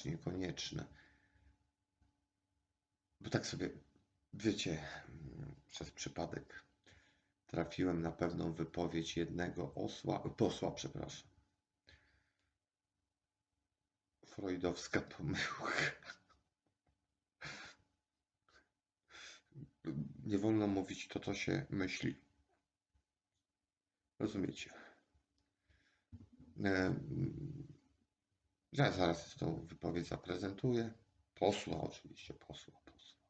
taki komentarz niekonieczny. Bo tak sobie, wiecie, przez przypadek trafiłem na pewną wypowiedź jednego osła, posła, przepraszam. Freudowska pomyłka. Nie wolno mówić to, co się myśli. Rozumiecie? Ja zaraz tą wypowiedź zaprezentuję. Posła, oczywiście, posła, posła.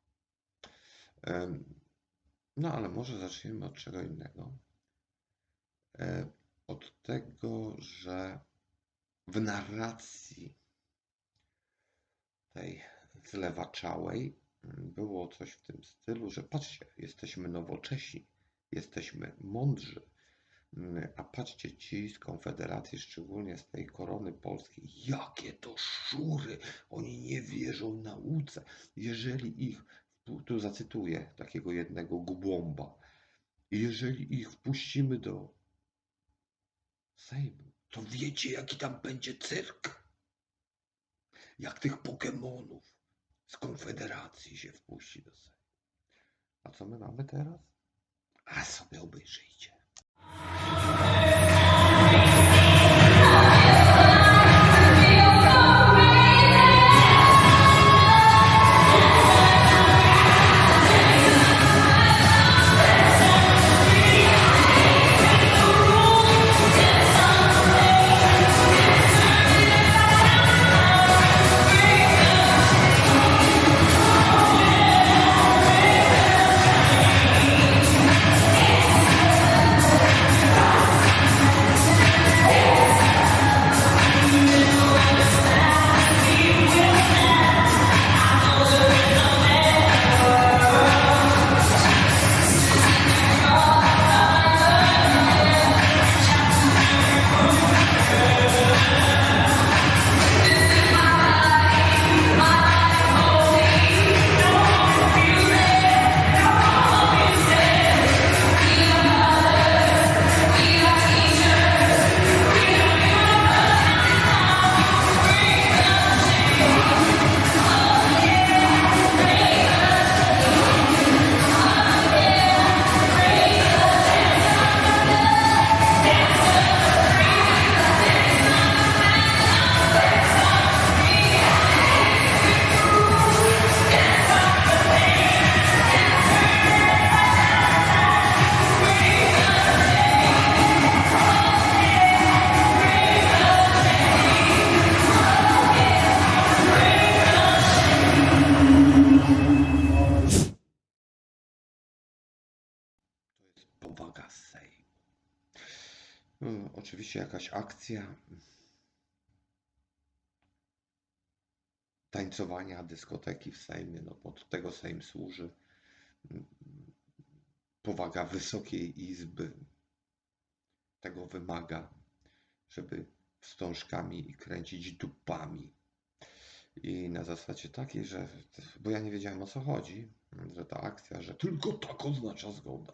No, ale może zaczniemy od czego innego. E, Od tego, że w narracji tej zlewaczałej mm, było coś w tym stylu, że patrzcie, jesteśmy nowocześni, jesteśmy mądrzy, a patrzcie ci z Konfederacji, szczególnie z tej korony polskiej, jakie to szury, oni nie wierzą nauce. Jeżeli ich, tu zacytuję takiego jednego gubłąba, jeżeli ich wpuścimy do Sejmu, to wiecie jaki tam będzie cyrk? Jak tych Pokemonów z Konfederacji się wpuści do Sejmu. A co my mamy teraz? A sobie obejrzyjcie. フフフフ。Jakaś akcja tańcowania, dyskoteki w Sejmie, no bo do tego Sejm służy. Powaga Wysokiej Izby tego wymaga, żeby wstążkami kręcić dupami. I na zasadzie takiej, że, bo ja nie wiedziałem o co chodzi, że ta akcja, że tylko tak oznacza zgodę.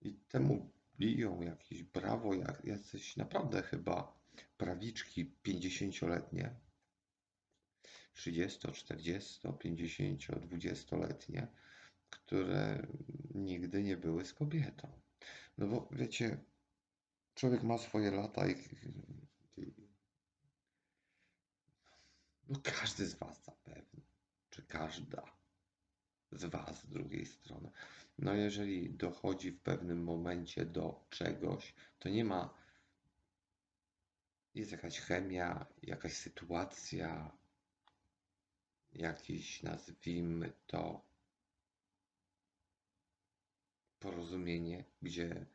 I temu biją jakieś brawo, jak jacyś naprawdę chyba prawiczki 50-letnie, 30, 40, 50, 20-letnie, które nigdy nie były z kobietą. No bo wiecie, człowiek ma swoje lata i no każdy z was zapewne, czy każda z was z drugiej strony. No jeżeli dochodzi w pewnym momencie do czegoś, to nie ma, jest jakaś chemia, jakaś sytuacja, jakieś nazwijmy to porozumienie, gdzie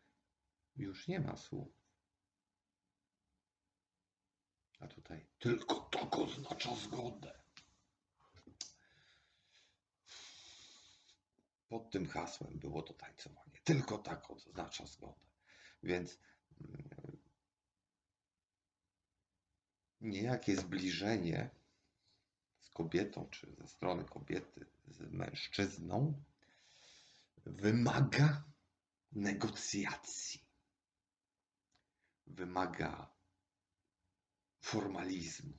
już nie ma słów. A tutaj tylko tak oznacza zgodę. Pod tym hasłem było to tańcowanie. Tylko tak oznacza zgodę. Więc mm, niejakie zbliżenie z kobietą, czy ze strony kobiety z mężczyzną wymaga negocjacji. Wymaga formalizmu.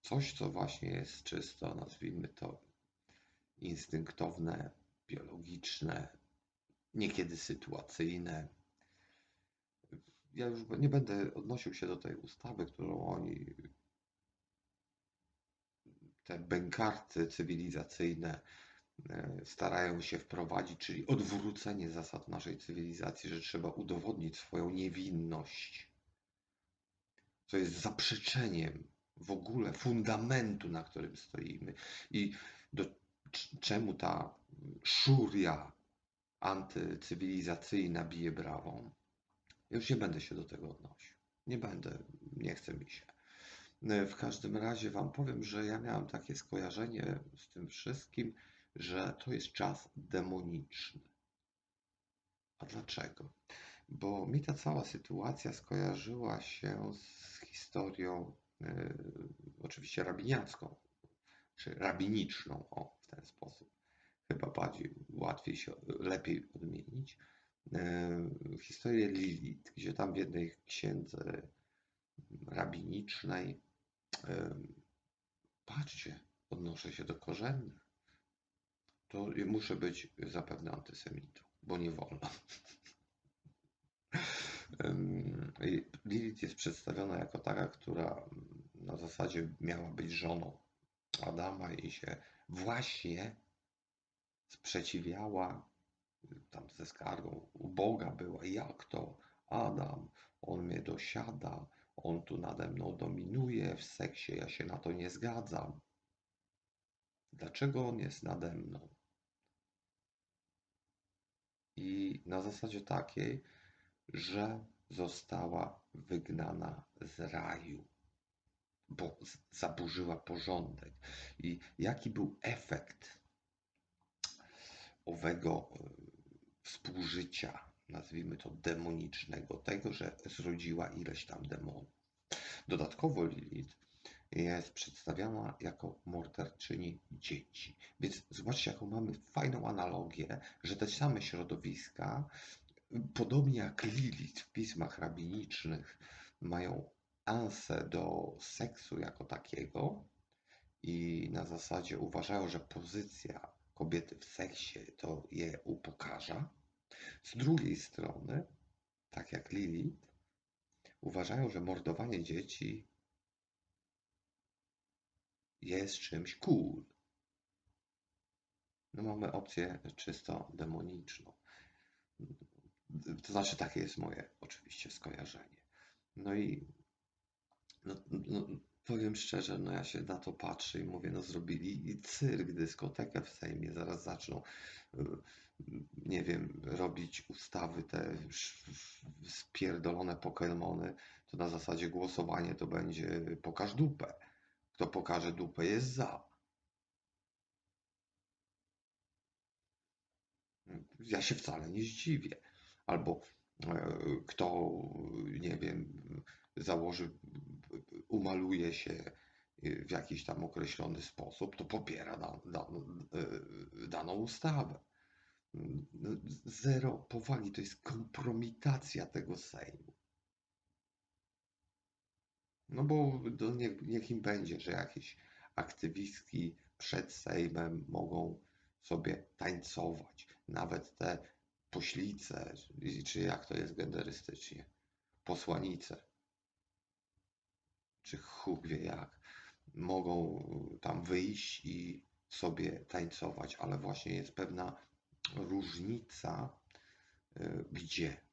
Coś, co właśnie jest czysto, nazwijmy to instynktowne, biologiczne, niekiedy sytuacyjne. Ja już nie będę odnosił się do tej ustawy, którą oni, te bękarty cywilizacyjne, e, starają się wprowadzić, czyli odwrócenie zasad naszej cywilizacji, że trzeba udowodnić swoją niewinność, co jest zaprzeczeniem w ogóle fundamentu, na którym stoimy. I do czemu ta szuria antycywilizacyjna bije brawą? Już nie będę się do tego odnosił. Nie będę, nie chce mi się. W każdym razie Wam powiem, że ja miałem takie skojarzenie z tym wszystkim, że to jest czas demoniczny. A dlaczego? Bo mi ta cała sytuacja skojarzyła się z historią, yy, oczywiście rabiniacką, czy rabiniczną, o w ten sposób. Chyba bardziej łatwiej się, lepiej odmienić. Yy, historię Lilith, gdzie tam w jednej księdze rabinicznej, yy, patrzcie, odnoszę się do korzennych, to muszę być zapewne antysemitą, bo nie wolno. Lilith jest przedstawiona jako taka, która na zasadzie miała być żoną Adama i się właśnie sprzeciwiała tam ze skargą. U Boga była, jak to? Adam, on mnie dosiada, on tu nade mną dominuje w seksie, ja się na to nie zgadzam. Dlaczego on jest nade mną? I na zasadzie takiej, że została wygnana z raju, bo zaburzyła porządek. I jaki był efekt owego e, współżycia, nazwijmy to demonicznego, tego, że zrodziła ileś tam demonów. Dodatkowo Lilith jest przedstawiana jako morderczyni dzieci. Więc zobaczcie, jaką mamy fajną analogię, że te same środowiska, podobnie jak Lilith w pismach rabinicznych, mają ansę do seksu jako takiego i na zasadzie uważają, że pozycja kobiety w seksie to je upokarza. Z drugiej strony, tak jak Lilith, uważają, że mordowanie dzieci jest czymś cool. No mamy opcję czysto demoniczną. To znaczy, takie jest moje oczywiście skojarzenie. No i no, no, powiem szczerze, no ja się na to patrzę i mówię, no zrobili i cyrk, dyskotekę w Sejmie, zaraz zaczną, y, nie wiem, robić ustawy te spierdolone Pokemony, to na zasadzie głosowanie to będzie pokaż dupę. Kto pokaże dupę jest za. Ja się wcale nie zdziwię. Albo e, kto, nie wiem, założy, umaluje się w jakiś tam określony sposób, to popiera e, daną ustawę. Zero powagi, to jest kompromitacja tego Sejmu. No bo to niech, niech im będzie, że jakieś aktywistki przed Sejmem mogą sobie tańcować. Nawet te poślice, czy jak to jest genderystycznie, posłanice, czy chuk wie jak, mogą tam wyjść i sobie tańcować, ale właśnie jest pewna różnica, y, gdzie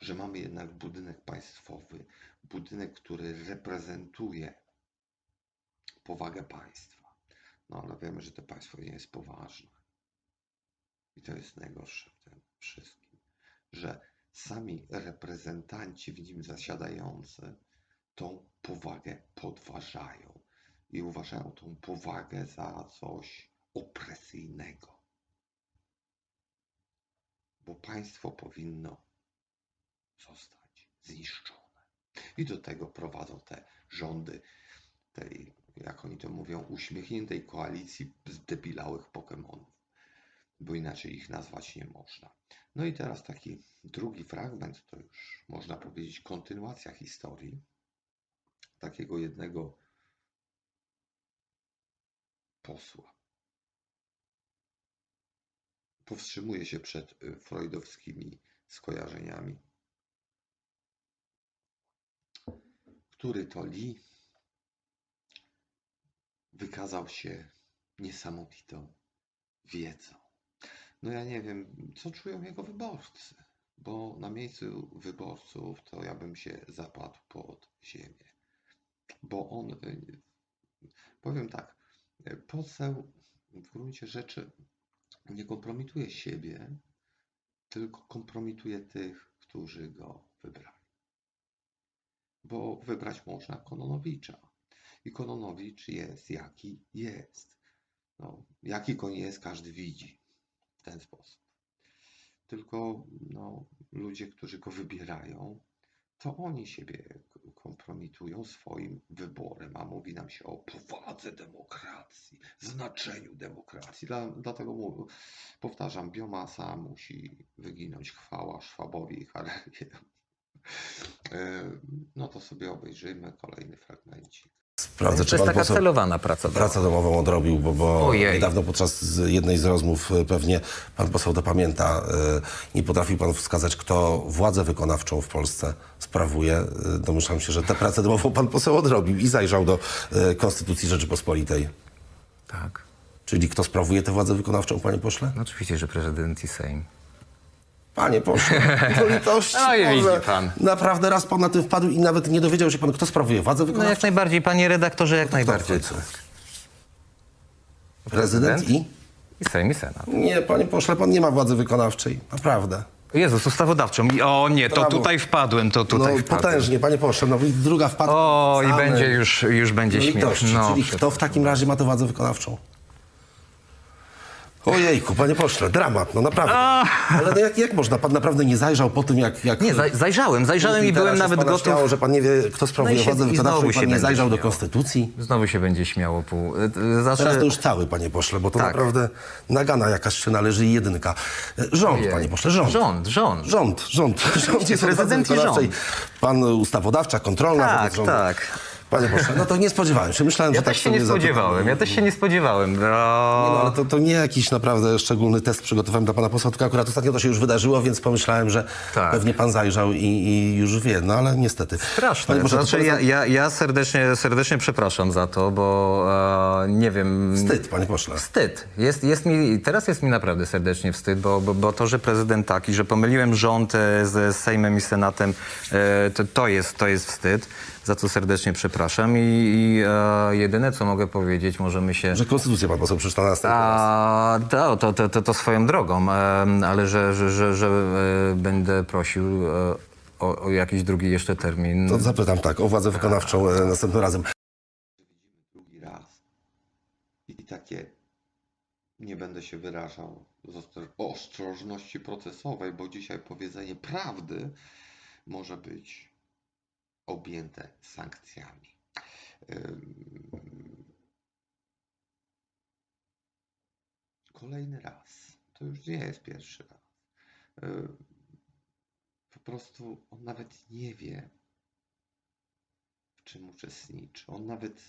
że mamy jednak budynek państwowy, budynek, który reprezentuje powagę państwa. No ale wiemy, że to państwo nie jest poważne. I to jest najgorsze w tym wszystkim, że sami reprezentanci w nim zasiadający tą powagę podważają i uważają tą powagę za coś opresyjnego. Bo państwo powinno zostać zniszczone. I do tego prowadzą te rządy tej, jak oni to mówią, uśmiechniętej koalicji zdebilałych Pokemonów, bo inaczej ich nazwać nie można. No i teraz taki drugi fragment, to już można powiedzieć kontynuacja historii. Takiego jednego posła. Powstrzymuję się przed y, freudowskimi skojarzeniami. Który to Lee wykazał się niesamowitą wiedzą. No ja nie wiem, co czują jego wyborcy, bo na miejscu wyborców to ja bym się zapadł pod ziemię. Bo on, y, powiem tak, y, poseł w gruncie rzeczy nie kompromituje siebie, tylko kompromituje tych, którzy go wybrali. Bo wybrać można Kononowicza. I Kononowicz jest jaki jest. No, jaki koń jest, każdy widzi w ten sposób. Tylko no, ludzie, którzy go wybierają, to oni siebie kompromitują swoim wyborem, a mówi nam się o powadze demokracji, znaczeniu demokracji. Dla, dlatego mu, powtarzam, biomasa musi wyginąć. Chwała Szwabowi i Harariemu. E, No to sobie obejrzyjmy kolejny fragmencik. Sprawdzę, To jest taka poseł celowana praca. pracę domową odrobił, bo, bo Ojej. niedawno podczas jednej z rozmów e, pewnie pan poseł to pamięta, e, nie potrafił pan wskazać, kto władzę wykonawczą w Polsce sprawuje. E, Domyślam się, że tę pracę domową pan poseł odrobił i zajrzał do Konstytucji Rzeczypospolitej. Tak. Czyli kto sprawuje tę władzę wykonawczą, panie pośle? No oczywiście, że prezydent i Sejm. Panie do litości No i widzi Boże. pan. Naprawdę raz pan na tym wpadł i nawet nie dowiedział się pan, kto sprawuje władzę No wykonawczą? jak najbardziej, panie redaktorze, jak najbardziej. końcu? Prezydent i? I Sejm i Senat. Nie, panie pośle, pan nie ma władzy wykonawczej. Naprawdę. Jezus, ustawodawczą. I- O nie, to Brawo. tutaj wpadłem, to tutaj no wpadłem. potężnie, panie pośle, no i druga wpadła. O, i Same. będzie już, już będzie No śmiech. litości, No, czyli kto w takim razie ma tę władzę wykonawczą? Ojejku, panie pośle, dramat, no naprawdę. Ale no jak, jak można? Pan naprawdę nie zajrzał po tym, jak... jak Nie, zaj- zajrzałem, zajrzałem i byłem się nawet gotów. Śmiało, że pan nie wie, kto sprawuje No i się- władzę i wykonawczą znowu i pan się nie będzie zajrzał do konstytucji. Znowu się będzie śmiało pół. y, y, Znaczy, Teraz to już cały, panie pośle, bo to Tak. naprawdę nagana jakaś się należy i jedynka. E, Rząd, Ojej. panie pośle, rząd. Rząd, rząd. Rząd, rząd. Rząd jest od władzy prezydent i rząd. Pan ustawodawcza, kontrolna. Tak, wobec rządu. tak. Panie pośle, no to nie spodziewałem się. Myślałem, Ja że tak się nie zapytam. spodziewałem, ja też się nie spodziewałem. Nie, no, No, ale to, to nie jakiś naprawdę szczególny test przygotowałem dla pana posła, tylko akurat ostatnio to się już wydarzyło, więc pomyślałem, że Tak. pewnie pan zajrzał i, i już wie, no ale niestety. Straszne. Panie pośle, to znaczy, ja, ja, ja serdecznie, serdecznie przepraszam za to, bo e, nie wiem. Wstyd, panie pośle. Wstyd. Jest, jest mi, teraz jest mi naprawdę serdecznie wstyd, bo, bo, bo to, że prezydent taki, że pomyliłem rząd e, z Sejmem i Senatem, e, to, to, jest, to jest wstyd, za co serdecznie przepraszam. I, i e, jedyne, co mogę powiedzieć, możemy się... Że konstytucję pan poseł przeczyta na następny. A, to, to, to, to, to swoją drogą, em, ale że, że, że, że e, będę prosił e, o, o jakiś drugi jeszcze termin. To zapytam tak, o władzę wykonawczą e, następnym razem. widzimy drugi raz. I takie nie będę się wyrażał z ostro- ostrożności procesowej, bo dzisiaj powiedzenie prawdy może być objęte sankcjami. Kolejny raz. To już nie jest pierwszy raz. Po prostu on nawet nie wie, w czym uczestniczy. On nawet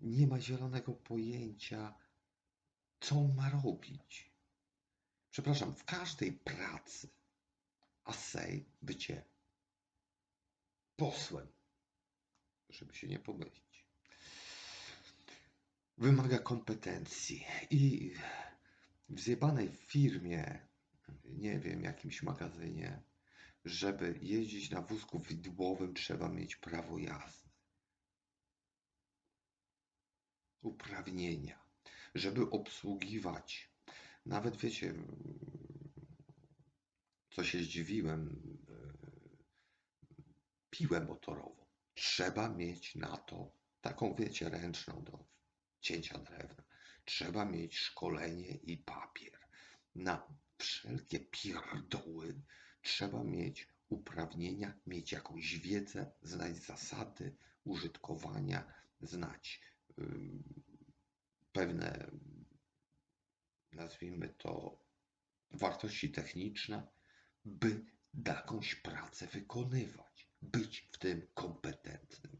nie ma zielonego pojęcia, co ma robić. Przepraszam, w każdej pracy, a sej bycie posłem, żeby się nie pomylić, wymaga kompetencji i w zjebanej firmie, nie wiem, jakimś magazynie, żeby jeździć na wózku widłowym, trzeba mieć prawo jazdy. Uprawnienia, żeby obsługiwać. Nawet wiecie, co się zdziwiłem, piłę motorową. Trzeba mieć na to taką, wiecie, ręczną do cięcia drewna. Trzeba mieć szkolenie i papier. Na wszelkie pierdoły trzeba mieć uprawnienia, mieć jakąś wiedzę, znać zasady użytkowania, znać pewne, nazwijmy to, wartości techniczne, by jakąś pracę wykonywać, być w tym kompetentnym.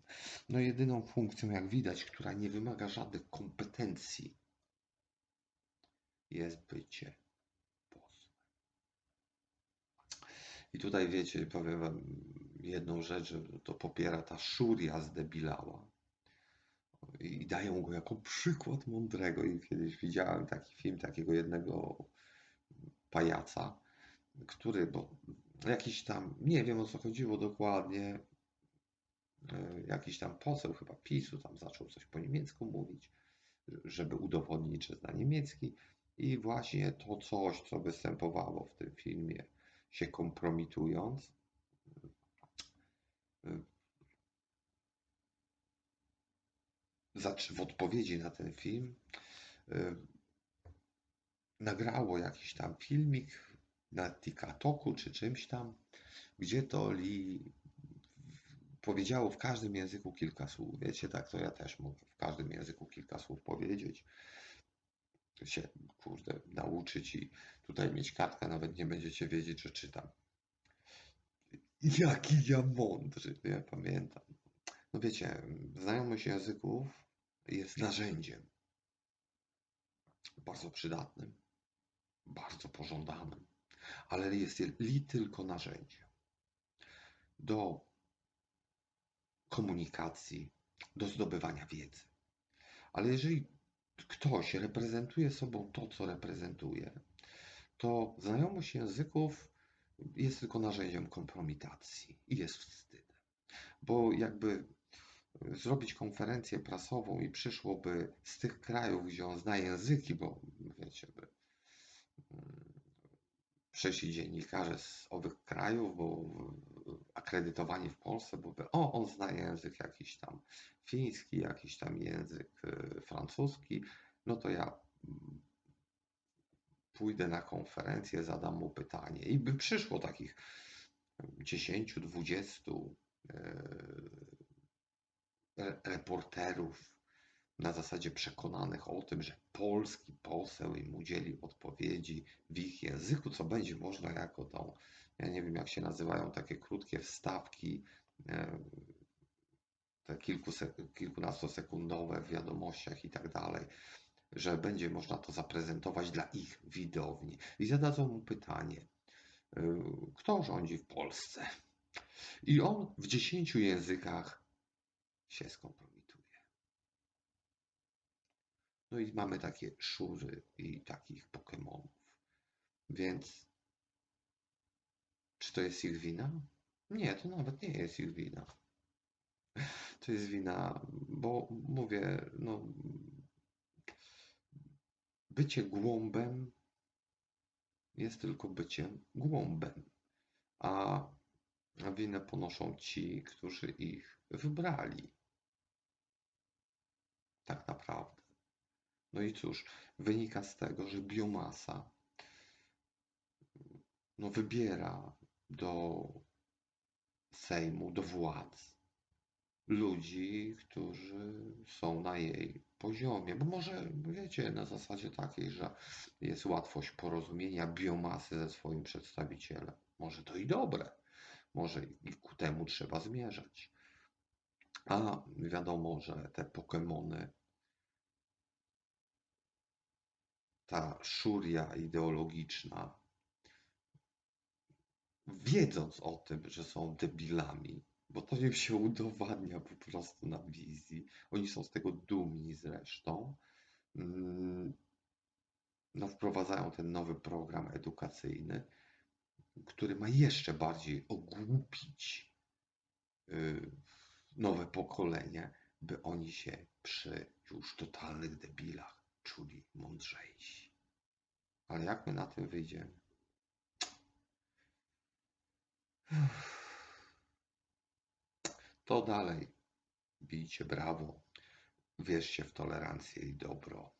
no jedyną funkcją, jak widać, która nie wymaga żadnych kompetencji, jest bycie posłem. I tutaj wiecie, powiem wam jedną rzecz, że to popiera ta szuria zdebilała. I dają go jako przykład mądrego. I kiedyś widziałem taki film takiego jednego pajaca, który, bo jakiś tam, nie wiem o co chodziło dokładnie, e, jakiś tam poseł chyba PiSu tam zaczął coś po niemiecku mówić, żeby udowodnić, że zna niemiecki. I właśnie to coś, co występowało w tym filmie, się kompromitując, e, zaczy- w odpowiedzi na ten film e, nagrało jakiś tam filmik na TikToku czy czymś tam, gdzie to Li powiedziało w każdym języku kilka słów. Wiecie, tak to ja też mogę w każdym języku kilka słów powiedzieć. Się, kurde, nauczyć i tutaj mieć kartkę, nawet nie będziecie wiedzieć, że czytam. Jaki ja mądry, ja pamiętam. No wiecie, znajomość języków jest narzędziem bardzo przydatnym, bardzo pożądanym, ale jest li tylko narzędziem do komunikacji, do zdobywania wiedzy. Ale jeżeli ktoś reprezentuje sobą to, co reprezentuje, to znajomość języków jest tylko narzędziem kompromitacji i jest wstydem. Bo jakby zrobić konferencję prasową i przyszłoby z tych krajów, gdzie on zna języki, bo wiecie, by mm, przyszli dziennikarze z owych krajów, bo akredytowani w Polsce, bo o, on zna język jakiś tam fiński, jakiś tam język y, francuski, no to ja mm, pójdę na konferencję, zadam mu pytanie i by przyszło takich 10, 20 re- reporterów na zasadzie przekonanych o tym, że polski poseł im udzieli odpowiedzi w ich języku, co będzie można jako tą, ja nie wiem jak się nazywają takie krótkie wstawki, e, te kilku, kilkunastosekundowe w wiadomościach i tak dalej, że będzie można to zaprezentować dla ich widowni. I zadadzą mu pytanie, e, kto rządzi w Polsce? I on w dziesięciu językach się skompromituje. No i mamy takie szury i takich Pokemonów. Więc czy to jest ich wina? Nie, to nawet nie jest ich wina. To jest wina, bo mówię, no, bycie głąbem jest tylko byciem głąbem, a winę ponoszą ci, którzy ich wybrali. Tak naprawdę. No i cóż, wynika z tego, że biomasa no, wybiera do Sejmu, do władz ludzi, którzy są na jej poziomie. Bo może, wiecie, na zasadzie takiej, że jest łatwość porozumienia biomasy ze swoim przedstawicielem. Może to i dobre. Może i ku temu trzeba zmierzać. A wiadomo, że te Pokemony, ta szuria ideologiczna, wiedząc o tym, że są debilami, bo to im się udowadnia po prostu na wizji, oni są z tego dumni zresztą, mm, no wprowadzają ten nowy program edukacyjny, który ma jeszcze bardziej ogłupić y, nowe pokolenie, by oni się przy już totalnych debilach czuli mądrzejsi. Ale jak my na tym wyjdziemy? To dalej. Bijcie brawo. Wierzcie w tolerancję i dobro.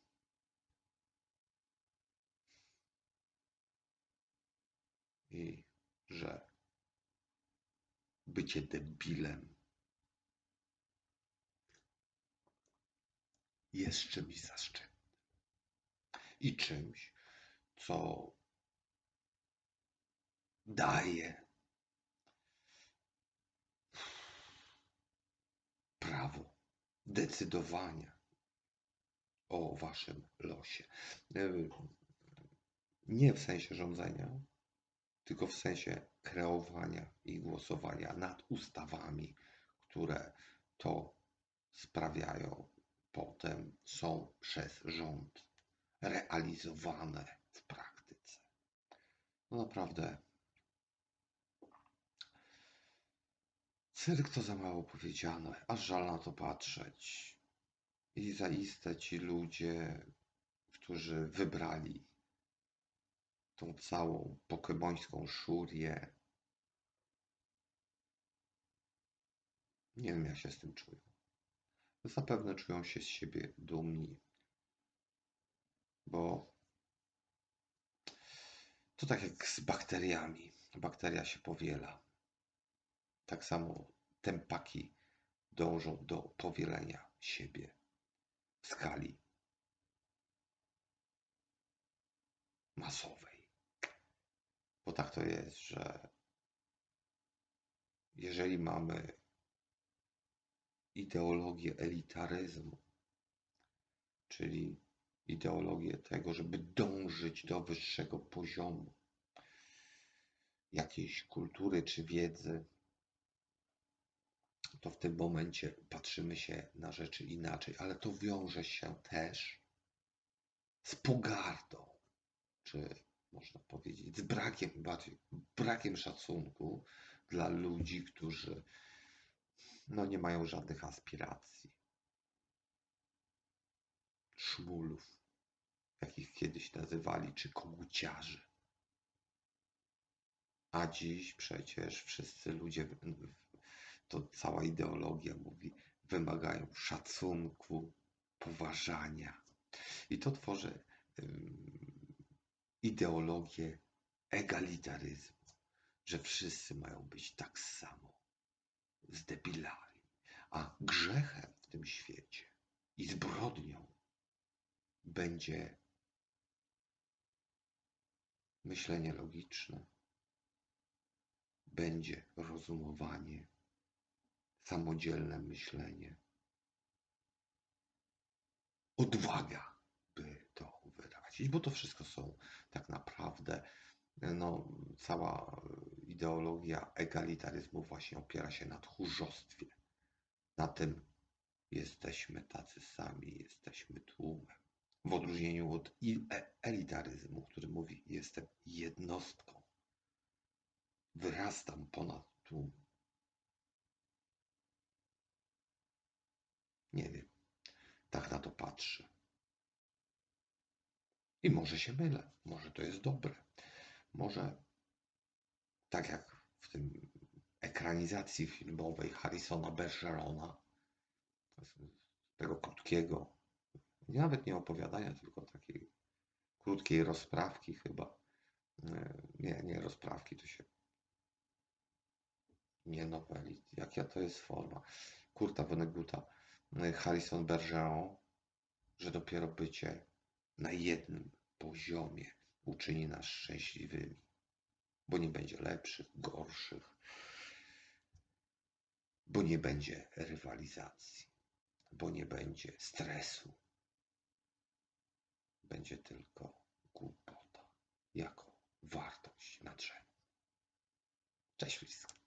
I że bycie debilem jest czymś zaszczytnym i czymś, co daje prawo decydowania o waszym losie. Nie w sensie rządzenia, tylko w sensie kreowania i głosowania nad ustawami, które to sprawiają, potem są przez rząd realizowane w praktyce. No naprawdę. Cyrk to za mało powiedziane, aż żal na to patrzeć. I zaiste ci ludzie, którzy wybrali tą całą pokebońską szurię, nie wiem jak się z tym czują. Zapewne czują się z siebie dumni, bo to tak jak z bakteriami. Bakteria się powiela. Tak samo tempaki dążą do powielenia siebie w skali masowej. Bo tak to jest, że jeżeli mamy ideologię elitaryzmu, czyli ideologię tego, żeby dążyć do wyższego poziomu jakiejś kultury czy wiedzy, to w tym momencie patrzymy się na rzeczy inaczej, ale to wiąże się też z pogardą, czy można powiedzieć, z brakiem, bardziej brakiem szacunku dla ludzi, którzy no, nie mają żadnych aspiracji. Szmulów, jakich kiedyś nazywali, czy koguciarzy. A dziś przecież wszyscy ludzie, to cała ideologia mówi, wymagają szacunku, poważania. I to tworzy ideologię egalitaryzmu, że wszyscy mają być tak samo zdebilali. A grzechem w tym świecie i zbrodnią będzie myślenie logiczne, będzie rozumowanie, samodzielne myślenie, odwaga, by to wyrazić, bo to wszystko są tak naprawdę, no, cała ideologia egalitaryzmu właśnie opiera się na tchórzostwie, na tym jesteśmy tacy sami, jesteśmy tłumem. W odróżnieniu od e- elitaryzmu, który mówi jestem jednostką, wyrastam ponad tłum. Nie wiem, tak na to patrzę. I może się mylę, może to jest dobre. Może tak jak w tym ekranizacji filmowej Harrisona Bergerona, tego krótkiego, nawet nie opowiadania, tylko takiej krótkiej rozprawki chyba. E, Nie, nie rozprawki, to się nie noweli. Jaka to jest forma? Kurta Vonneguta, e, Harrison Bergeron, że dopiero bycie na jednym poziomie uczyni nas szczęśliwymi, bo nie będzie lepszych, gorszych, bo nie będzie rywalizacji, bo nie będzie stresu. Będzie tylko głupota jako wartość nadrzędna. Cześć wszystkim.